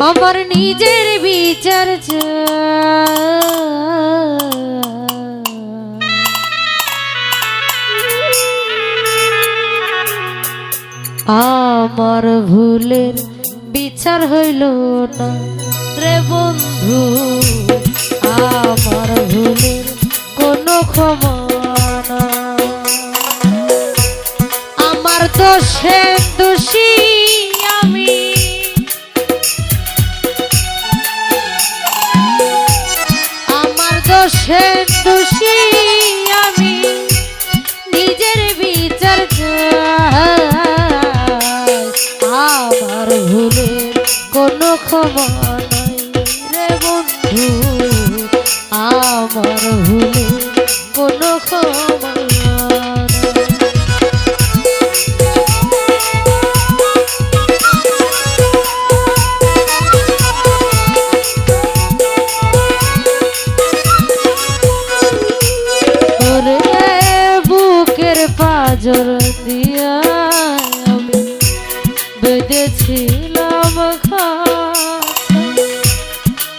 আমার নিজের বিচার। আমার ভুলের বিচার হইল না রে বন্ধু আমার আমার দোষে আমি নিজের বিচার চাই। আমার ভুলের কোনো খবর রে আমার ভুলের কোনো ক্ষমা পাজর দিয়া আমি বেঁধেছিলাম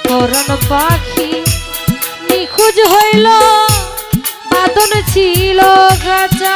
করণ পাখি নিখোঁজ হইল বাদন ছিল গাছা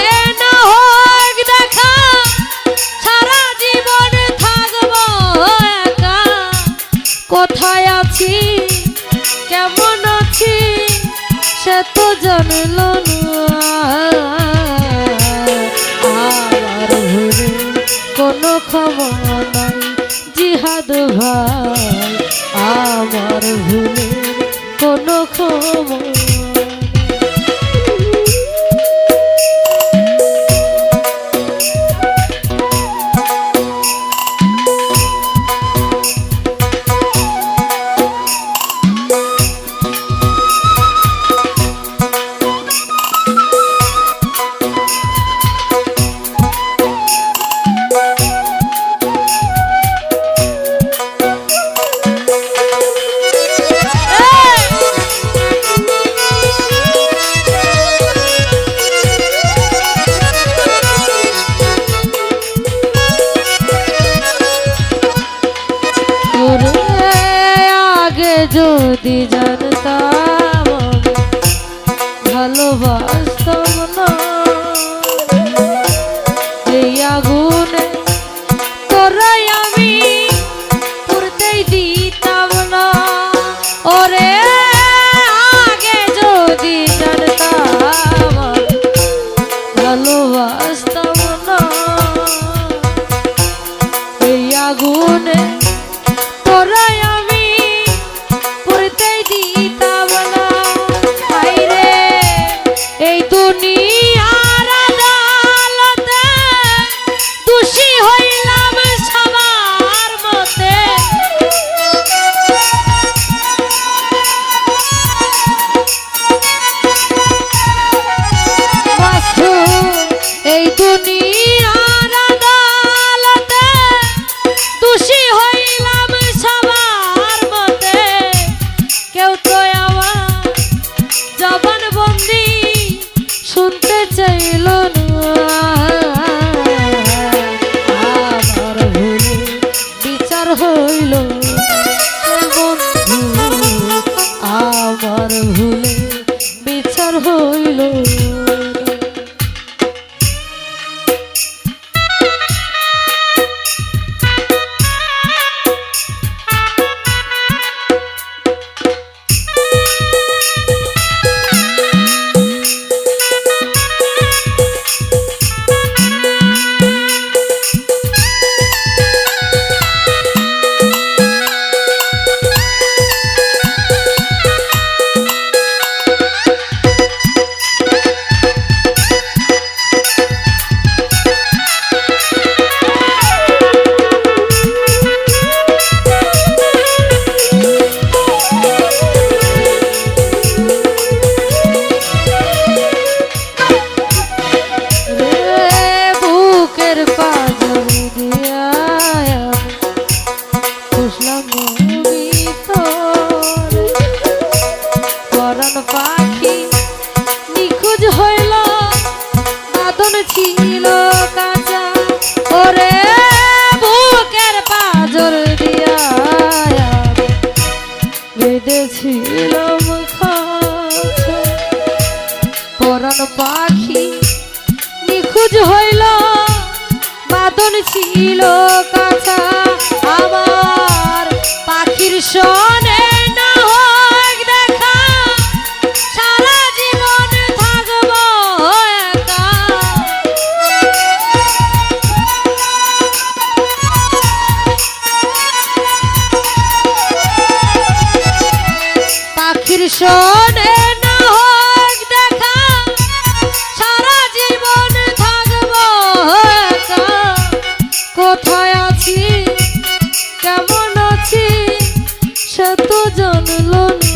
জানল না। আমার ভুলে নাই ভাই। আমার ভুলে কোনো ক্ষমা যদি জানতাম জবান বন্দি শুনতে চাইল না। শোনে না দেখা সারা জীবন কোথায় আছি কেমন আছি সত জনলন